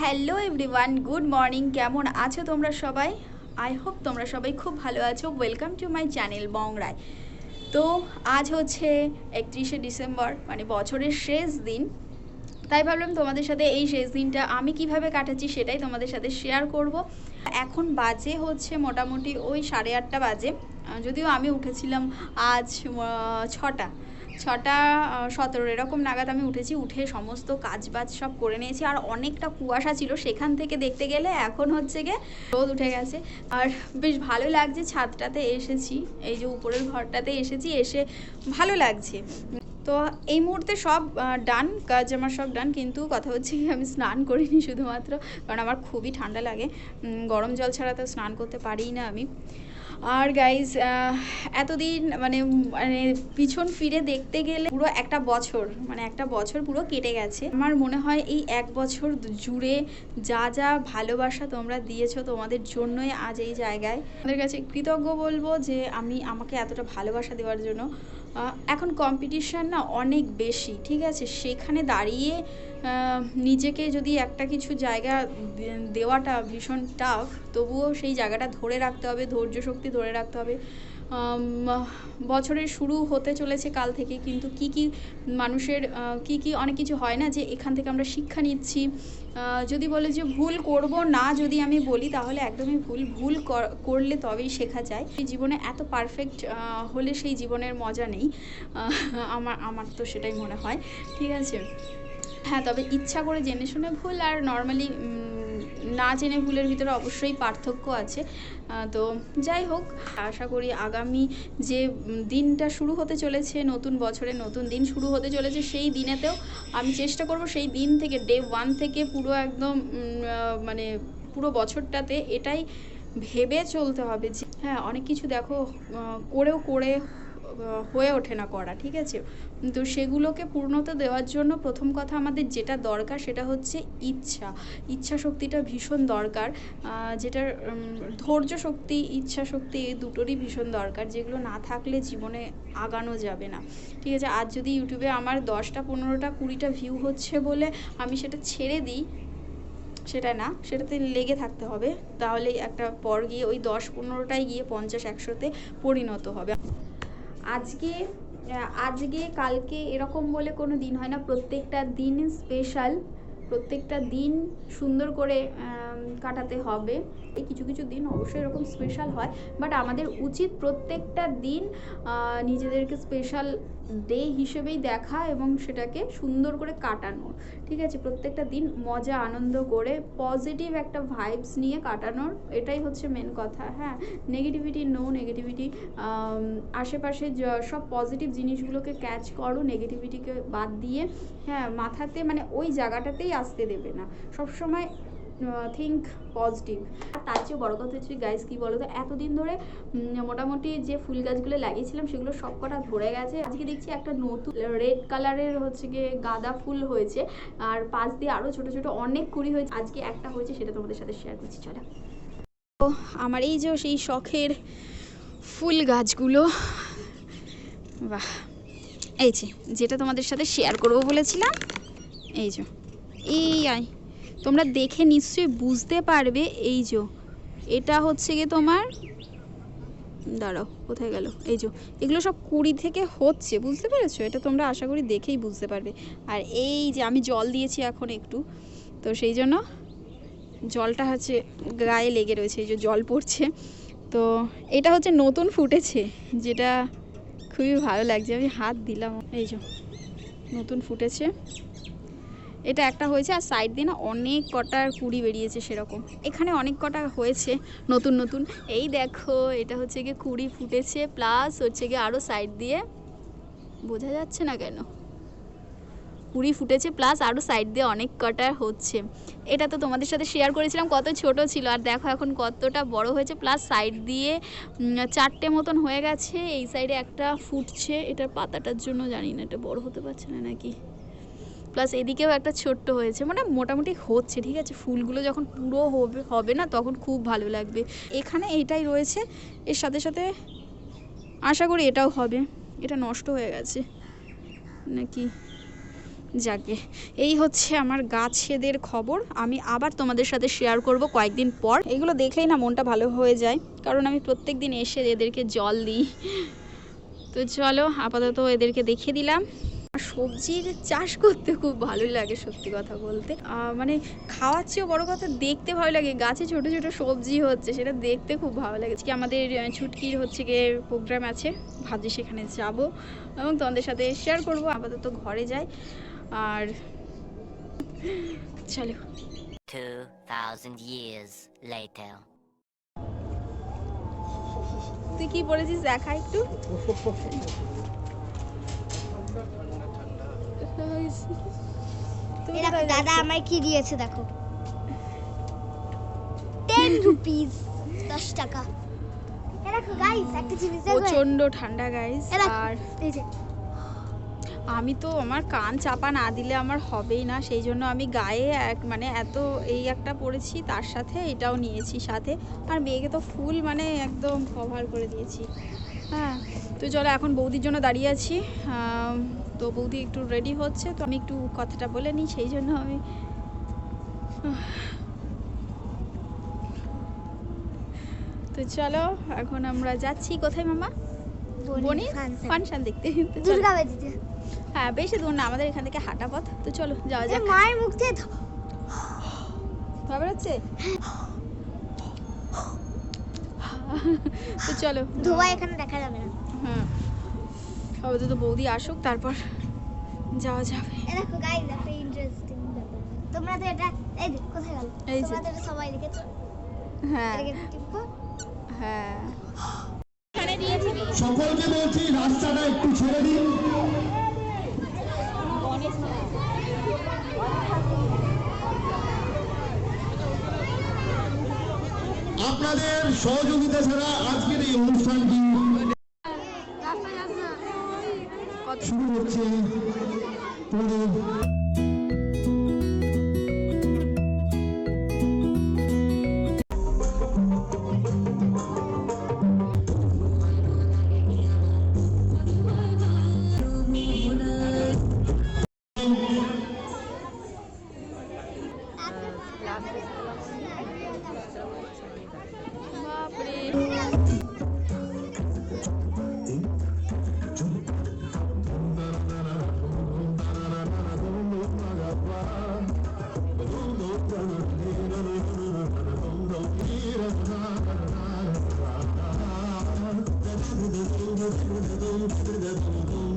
Hello everyone good morning কেমন আছো তোমরা সবাই? আই হোপ তোমরা সবাই খুব ভালো আছো। ওয়েলকাম টু মাই চ্যানেল বংরায় তো আজ হচ্ছে একত্রিশে ডিসেম্বর মানে বছরের শেষ দিন। তাই ভাবলাম তোমাদের সাথে এই শেষ দিনটা আমি কীভাবে কাটাচ্ছি সেটাই তোমাদের সাথে শেয়ার করব। এখন বাজে হচ্ছে মোটামুটি ওই সাড়ে আটটা বাজে। যদিও আমি উঠেছিলাম আজ ছটা। ছটা সতেরো এরকম নাগাদ আমি উঠেছি, উঠে সমস্ত কাজ বাজ সব করে নিয়েছি। আর অনেকটা কুয়াশা ছিল সেখান থেকে দেখতে গেলে এখন হচ্ছে গিয়ে রোদ উঠে গেছে। আর বেশ ভালো লাগছে ছাদটাতে এসেছি, এই যে উপরের ঘরটাতে এসেছি, এসে ভালো লাগছে। তো এই মুহূর্তে সব ডান কাজ আমার সব ডান কিন্তু কথা হচ্ছে আমি স্নান করিনি শুধুমাত্র, কারণ আমার খুবই ঠান্ডা লাগে। গরম জল ছাড়া তো স্নান করতে পারিই না আমি। আর গাইজ এতদিন মানে মানে পিছন ফিরে দেখতে গেলে পুরো একটা বছর মানে একটা বছর পুরো কেটে গেছে। আমার মনে হয় এই এক বছর জুড়ে যা যা ভালোবাসা তোমরা দিয়েছ তোমাদের জন্যই আজ এই জায়গায়। আমাদের কাছে কৃতজ্ঞ বলব যে আমি, আমাকে এতটা ভালোবাসা দেওয়ার জন্য এখন কম্পিটিশান না অনেক বেশি, ঠিক আছে? সেখানে দাঁড়িয়ে নিজেকে যদি একটা কিছু জায়গা দেওয়াটা ভীষণ টাফ তবুও সেই জায়গাটা ধরে রাখতে হবে, ধৈর্য শক্তি ধরে রাখতে হবে। বছরের শুরু হতে চলেছে কাল থেকে, কিন্তু কি কি মানুষের কি কি অনেক কিছু হয় না যে এখান থেকে আমরা শিক্ষা নিচ্ছি। যদি বলে যে ভুল করব না যদি আমি বলি, তাহলে একদমই ভুল। ভুল কর- করলে তবেই শেখা যায়। জীবনে এত পারফেক্ট হলে সেই জীবনের মজা নেই। আমার আমার তো সেটাই মনে হয়। ঠিক আছে? হ্যাঁ তবে ইচ্ছা করে জেনে শুনে ভুল, আর নর্মালি না জেনে ভুলের ভিতরে অবশ্যই পার্থক্য আছে। তো যাই হোক, আশা করি আগামী যে দিনটা শুরু হতে চলেছে, নতুন বছরে নতুন দিন শুরু হতে চলেছে, সেই দিনেতেও আমি চেষ্টা করব সেই দিন থেকে ডে ওয়ান থেকে পুরো একদম মানে পুরো বছরটাতে এটাই ভেবে চলতে হবে যে হ্যাঁ অনেক কিছু দেখো করেও করে হয়ে ওঠে না করা ঠিক আছে? তো সেগুলোকে পূর্ণতা দেওয়ার জন্য প্রথম কথা আমাদের যেটা দরকার সেটা হচ্ছে ইচ্ছা। ইচ্ছা শক্তিটা ভীষণ দরকার। উম, ধৈর্য শক্তি ইচ্ছা শক্তি এই দুটোরই ভীষণ দরকার যেগুলো না থাকলে জীবনে আগানো যাবে না। ঠিক আছে? আজ যদি ইউটিউবে আমার দশটা পনেরোটা কুড়িটা ভিউ হচ্ছে বলে আমি সেটা ছেড়ে দিই সেটা না সেটাতে লেগে থাকতে হবে তাহলে একটা পর গিয়ে ওই দশ পনেরোটায় গিয়ে পঞ্চাশ একশোতে পরিণত হবে। আজকে আজকে, কালকে এরকম বলে কোনো দিন হয় না। প্রত্যেকটা দিন স্পেশাল প্রত্যেকটা দিন সুন্দর করে কাটাতে হবে। এই কিছু কিছু দিন অবশ্যই এরকম স্পেশাল হয় বাট আমাদের উচিত প্রত্যেকটা দিন নিজেদেরকে স্পেশাল ডে হিসেবেই দেখা এবং সেটাকে সুন্দর করে কাটানো। ঠিক আছে? প্রত্যেকটা দিন মজা, আনন্দ করে পজিটিভ একটা ভাইবস নিয়ে কাটানোর এটাই হচ্ছে মেন কথা। হ্যাঁ নেগেটিভিটি নো নেগেটিভিটি আশেপাশে সব পজিটিভ জিনিসগুলোকে ক্যাচ করো নেগেটিভিটিকে বাদ দিয়ে হ্যাঁ মাথাতে মানে ওই জায়গাটাতেই আসতে দেবে না। সবসময় থিঙ্ক পজিটিভ আর তার চেয়ে বড় কথা হচ্ছে গাইস কী বলো তো এতদিন ধরে মোটামুটি যে ফুল গাছগুলো লাগিয়েছিলাম, সেগুলো সব কটা ধরে গেছে। আজকে দেখছি একটা নতুন রেড কালারের হচ্ছে গিয়ে গাঁদা ফুল হয়েছে। আর পাশ দিয়ে আরও ছোট ছোট অনেক কুড়ি হয়েছে। আজকে একটা হয়েছে, সেটা তোমাদের সাথে শেয়ার করছি, চলো। তো আমার এই যে সেই শখের ফুল গাছগুলো, বাহ, এই যে, যেটা তোমাদের সাথে শেয়ার করব বলেছিলাম, এই যে, এই আয়। তোমরা দেখে নিশ্চয়ই বুঝতে পারবে এই যে। এটা হচ্ছে গিয়ে তোমার, দাঁড়াও, কোথায় গেল? এই যে, এগুলো সব কুড়ি থেকে হচ্ছে, বুঝতে পেরেছ? এটা তোমরা আশা করি দেখেই বুঝতে পারবে। আর এই যে, আমি জল দিয়েছি এখন একটু। তো সেই জন্য জলটা হচ্ছে গায়ে লেগে রয়েছে, এই যে জল পড়ছে। তো এটা হচ্ছে নতুন ফুটেছে, যেটা খুবই ভালো লাগছে। আমি হাত দিলাম, এই যে, নতুন ফুটেছে। এটা একটা হয়েছে আর সাইড দিয়ে না অনেক কটা কুড়ি বেরিয়েছে সেরকম। এখানে অনেক কটা হয়েছে নতুন নতুন। এই দেখো, এটা হচ্ছে গিয়ে কুড়ি ফুটেছে প্লাস হচ্ছে গিয়ে আরও সাইড দিয়ে। বোঝা যাচ্ছে না কেন? কুড়ি ফুটেছে প্লাস আরও সাইড দিয়ে অনেক কটা হচ্ছে। এটা তো তোমাদের সাথে শেয়ার করেছিলাম, কত ছোট ছিল। আর দেখো এখন কতটা বড় হয়েছে প্লাস সাইড দিয়ে চারটে মতন হয়ে গেছে। এই সাইডে একটা ফুটছে এটা পাতাটার জন্য জানি না, এটা বড় হতে পারছে না নাকি? প্লাস এদিকেও একটা ছোট্ট হয়েছে মানে মোটামুটি হচ্ছে, ঠিক আছে? ফুলগুলো যখন পুরো হবে হবে না, তখন খুব ভালো লাগবে। এখানে এইটাই রয়েছে, এর সাথে সাথে আশা করি এটাও হবে। এটা নষ্ট হয়ে গেছে। নাকি? যাকে। এই হচ্ছে আমার গাছেদের খবর। আমি আবার তোমাদের সাথে শেয়ার করব কয়েকদিন পর। এগুলো দেখলেই না মনটা ভালো হয়ে যায়, কারণ আমি প্রত্যেক দিন এসে এদেরকে জল দিই। তো চলো, আপাতত এদেরকে দেখিয়ে দিলাম। আর সবজির চাষ করতে খুব ভালোই লাগে সত্যি কথা বলতে। মানে খাওয়ার চেয়েও বড় কথা দেখতে ভালো লাগে। গাছে ছোট ছোট সবজি হচ্ছে সেটা দেখতে খুব ভালো লাগে। আজকে আমাদের ছুটকির হচ্ছে গিয়ে প্রোগ্রাম আছে ভাবছি সেখানে যাব এবং তোমাদের সাথে শেয়ার করব। আপাতত ঘরে যাই। আর চলো। 2,000 years later. তুই কি পড়েছিস? দেখা একটু তুমি এই দেখো কোথায় দাদা? আমায় কি দিয়েছে দেখো। টেন রুপিস দশ টাকা। প্রচণ্ড ঠান্ডা গাইস আর আমি তো আমার কান চাপা না দিলে আমার হবেই না সেই জন্য আমি গায়ে এক মানে এত এই একটা পরেছি তার সাথে এটাও নিয়েছি সাথে। আর মেয়েকে তো ফুল মানে একদম কভার করে দিয়েছি। হ্যাঁ তো চলো এখন বৌদির জন্য দাঁড়িয়ে আছি। তো বৌদি একটু রেডি হচ্ছে তো আমি একটু কথাটা বলে নিই সেই জন্য আমি তো চলো এখন আমরা যাচ্ছি। কোথায় মামা? বনি ফাংশন দেখতে। হ্যাঁ বেশি দূর না আমাদের এখান থেকে হাঁটা পথ। তো চলো যাওয়া যাক। মায়ের মুখ হচ্ছে তো চলো। ধোঁয়া এখানে দেখা যাবে না। হ্যাঁ। আপাতত বৌদি আসুক তারপর যাওয়া যাবে। দেখো গাইস একটা ইন্টারেস্টিং ব্যাপার। তোমরা তো এটা এই যে কোথায় গেল। তোমরা তো সবাই লিখেছো হ্যাঁ। হ্যাঁ। সকলকে বলছি রাস্তাটা একটু ছেড়ে দিন। আপনাদের সহযোগিতা ছাড়া আজকের এই অনুষ্ঠানটি আমরা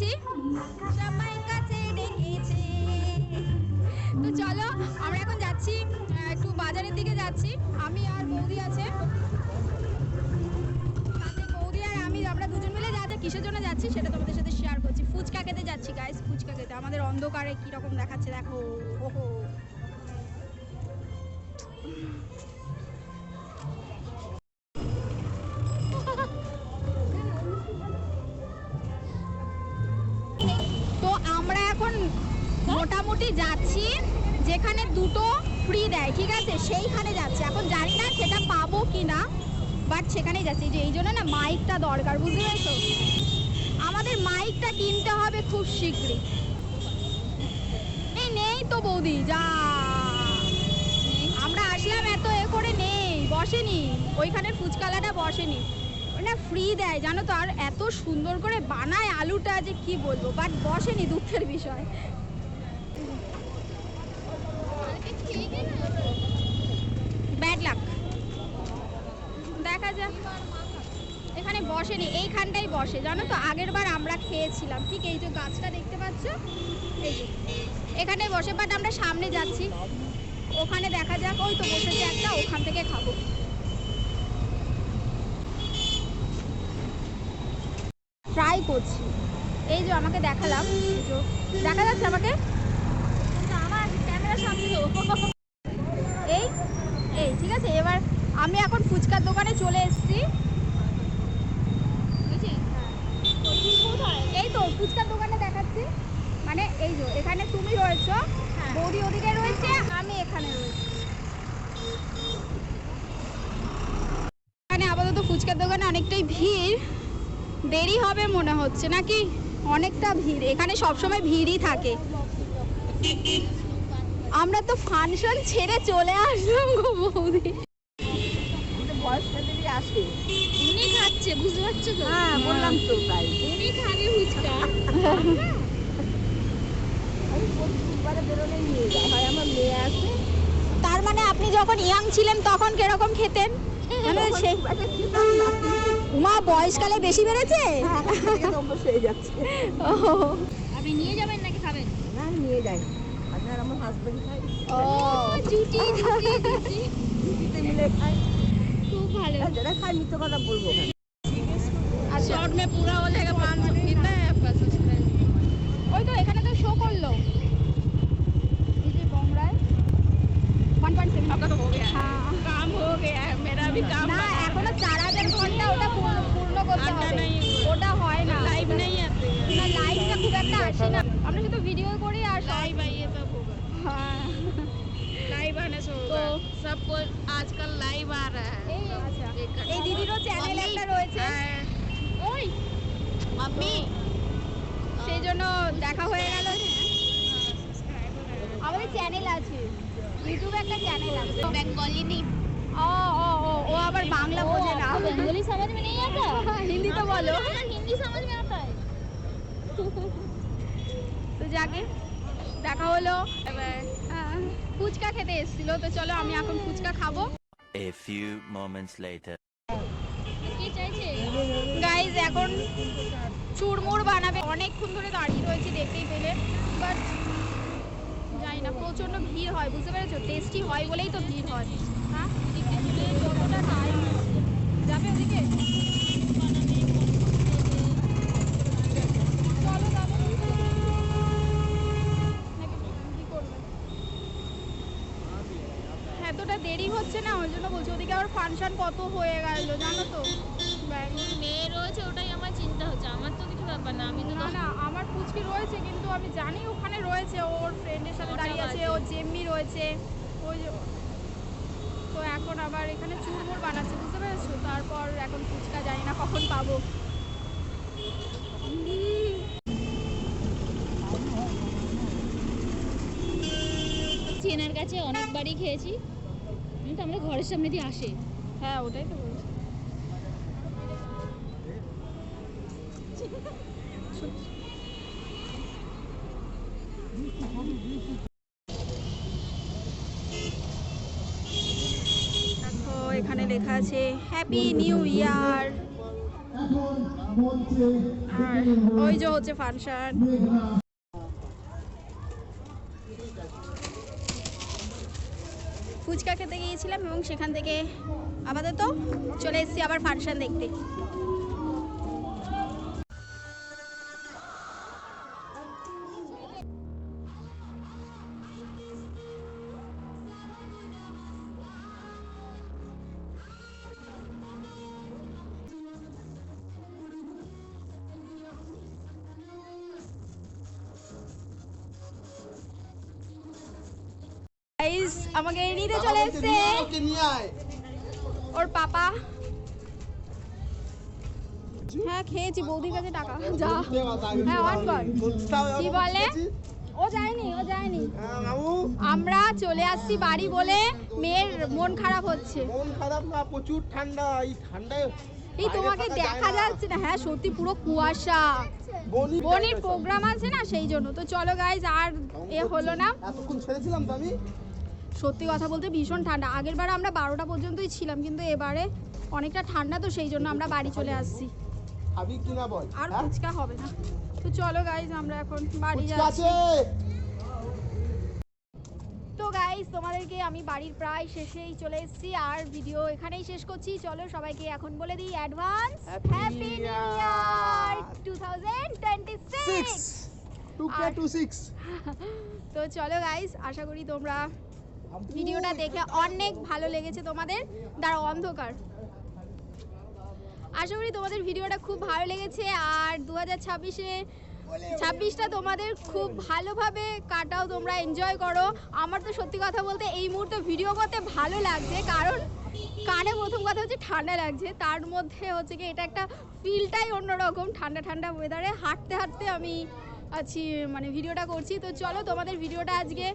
দিয়ে সবাই কাছে ডেকেছে। তো চলো, আমরা এখন যাচ্ছি একটু বাজারের দিকে যাচ্ছি। আমি আর বৌদি আছে। বৌদি আর আমি আমরা দুজন মিলে যা যা কিসের জন্য যাচ্ছি সেটা তোমাদের সাথে শেয়ার করছি। ফুচকা খেতে যাচ্ছি গাইস ফুচকা খেতে। আমাদের অন্ধকারে কীরকম দেখাচ্ছে, দেখো। ওহো। মোটামুটি যাচ্ছি, যেখানে দুটো ফ্রি দেয়, ঠিক আছে? সেইখানে যাচ্ছে। এখন জানি না সেটা পাবো কি না বাট সেখানেই যাচ্ছি। যে, এই জন্য না মাইকটা দরকার, বুঝতে পেরেছ? আমাদের মাইকটা কিনতে হবে খুব শীঘ্রই। এই নেই তো বৌদি, যা। আমরা আসলাম এত এ করে নেই, বসেনি। ওইখানের ফুচকালাটা বসেনি। ওটা ফ্রি দেয়, জানো তো, আর এত সুন্দর করে বানায় আলুটা যে কি বলব বাট বসেনি দুঃখের বিষয়। ব্যাড লাক দেখা যাক। এখানে বসেনি, এইখানটাই বসে। জানো তো আগের বার আমরা খেয়েছিলাম। ঠিক এই যে গাছটা দেখতে পাচ্ছ? এই যে। এখানে বসে বাট আমরা সামনে যাচ্ছি। ওখানে দেখা যাক, ওই তো বসেছে একটা, ওখান থেকে খাব। ট্রাই করছি। এই যে আমাকে দেখালাম। দেখা যাচ্ছে আমাকে? এই এই ঠিক আছে এবার আমি এখন ফুচকার দোকানে চলে এসেছি? হ্যাঁ। এই তো ফুচকার দোকানে দেখাচ্ছি। মানে এই যে এখানে তুমি রয়েছো বৌদি ওদিকে রয়েছে আমি এখানে রয়েছি। এখানে আপাতত ফুচকার দোকানে অনেকটাই ভিড়। দেরি হবে মনে হচ্ছে নাকি? অনেকটা ভিড়। এখানে সবসময় ভিড়ই থাকে। আমরা তো ফাংশন ছেড়ে চলে আসলাম গো বৌদি। উনি খাচ্ছে বুঝতে পারছ তো? হ্যাঁ বললাম তো তাই। উনি খাবে ফুচকা। তার মানে আপনি যখন ইয়াং ছিলেন তখন কীরকম খেতেন? মানে সেই মা বয়সকালে বেশি বেড়েছে? আপনি নিয়ে যাবেন নাকি খাবেন? ও জুটি জুটি জুটি খুব ভালো আচ্ছা शॉर्ट में पूरा हो जाएगा पाँच सौ कितना है आपका सब्सक्राइब ওই তো এখানে তো শো করলো এই যে বমরায় 1.7 आपका तो हो गया হ্যাঁ काम हो गया है मेरा भी काम না এখনো চার হাজার ঘন্টা ওটা পূর্ণ পূর্ণ করতে আটটা হবে আসে না আমরা শুধু ভিডিও করি আর সব- लाइव आइए तब होगा হ্যাঁ लाइव आने से होगा तो- सबको आजकल लाइव आ रहा है এই আচ্ছা एक घंटा। এই দিদিরও চ্যানেল একটা রয়েছে हाँ। ओए मम्मी সেই জন্য দেখা হয়ে গেল আমাদের চ্যানেল আছে ইউটিউবে একটা চ্যানেল আছে बंगाली नहीं ও ও ও ও আবার বাংলা বোঝে না बंगाली समझ में नहीं आता হিন্দি তো বলো हिंदी समझ में आता है তো যাকে। দেখা হলো। ফুচকা খেতে এসেছিল তো চলো আমি এখন ফুচকা খাব। A few moments later. Guys এখন চুরমুর বানাবে। অনেকক্ষণ ধরে দাঁড়িয়ে রয়েছে দেখতেই পেলে। বাট জানি না প্রচণ্ড ভিড় হয় বুঝতে পেরেছ? টেস্টি হয় বলেই তো ভিড় হয়। হ্যাঁ? যাবে ওদিকে? ফাংশন কত হয়ে গেল জানো তো। মেয়ে রয়েছে ওটাই আমার চিন্তা হচ্ছে। আমার তো কিছু ব্যাপার না আমি না না আমার পুচকি রয়েছে কিন্তু আমি জানি ওখানে রয়েছে ওর ফ্রেন্ডের সাথে দাঁড়িয়ে আছে ওর জেম্মি রয়েছে ওই তো এখন আবার এখানে চুরমুর বানাচ্ছে বুঝতে পেরেছ? তারপর এখন ফুচকা জানি না কখন পাবো। চেনার কাছে অনেকবারই খেয়েছি। কিন্তু আমরা ঘরের সামনে দিয়ে আসে। হ্যাঁ ওটাই তো দেখো, এখানে লেখা আছে হ্যাপি নিউ ইয়ার আর ওই যে হচ্ছে ফাংশন। ফুচকা খেতে গিয়েছিলাম এবং সেখান থেকে আপাতত চলে এসেছি আবার ফাংশন দেখতে। গাইস আমাকে নিতে চলে এসেছে। ওর পাপা। হ্যাঁ খেয়েছি বৌদির কাছে টাকা। যা। হ্যাঁ অন কর কি বলে? ও যায়নি ও যায়নি। আমরা চলে আসছি বাড়ি বলে মেয়ের মন খারাপ হচ্ছে। মন খারাপ না প্রচুর ঠান্ডা। এই ঠান্ডায় এই তোমাকে দেখা যাচ্ছে না। হ্যাঁ সত্যি পুরো কুয়াশা। বনি বনির প্রোগ্রাম আছে না সেই জন্য। তো চলো গাইজ আর এ হলো না। এতক্ষণ ছেড়েছিলাম তো আমি? সত্যি কথা বলতে ভীষণ ঠান্ডা। আগের বার আমরা বারোটা পর্যন্তই ছিলাম কিন্তু এবারে অনেকটা ঠান্ডা তো সেই জন্য আমরা বাড়ি চলে আসছি। আর হ্যাঁ? ফুচকা হবে না। তো চলো গাইজ আমরা এখন বাড়ি যাচ্ছি। তো গাইজ তোমাদেরকে আমি বাড়ির প্রায় শেষেই চলে এসেছি আর ভিডিও এখানেই শেষ করছি। চলো সবাইকে এখন বলে দিই advance happy new year two thousand twenty six two K আর- টু সিক্স তো চলো গাইজ আশা করি তোমরা ভিডিওটা দেখে অনেক ভালো লেগেছে তোমাদের। দাঁড়া অন্ধকার। আশা করি তোমাদের ভিডিওটা খুব ভালো লেগেছে, আর দু হাজার ছাব্বিশে ছাব্বিশটা তোমাদের খুব ভালোভাবে কাটাও, তোমরা এনজয় করো। আমার তো সত্যি কথা বলতে এই মুহূর্তে ভিডিও করতে ভালো লাগছে, কারণ কানে প্রথম কথা হচ্ছে ঠান্ডা লাগছে, তার মধ্যে হচ্ছে কি এটা একটা ফিলটাই অন্যরকম, ঠান্ডা ঠান্ডা ওয়েদারে হাঁটতে হাঁটতে আমি আছি মানে ভিডিওটা করছি। তো চলো তোমাদের ভিডিওটা আজকে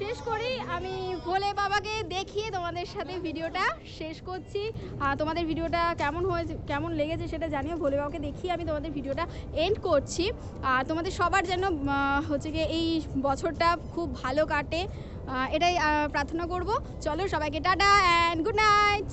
শেষ করি। আমি ভোলে বাবাকে দেখিয়ে তোমাদের সাথে ভিডিওটা শেষ করছি। আর তোমাদের ভিডিওটা কেমন হয়েছে, কেমন লেগেছে সেটা জানিও ভোলে বাবাকে দেখিয়ে আমি তোমাদের ভিডিওটা এন্ড করছি। আর তোমাদের সবার যেন হচ্ছে গিয়ে এই বছরটা খুব ভালো কাটে। এটাই প্রার্থনা করব। চলো সবাইকে টাটা অ্যান্ড গুড নাইট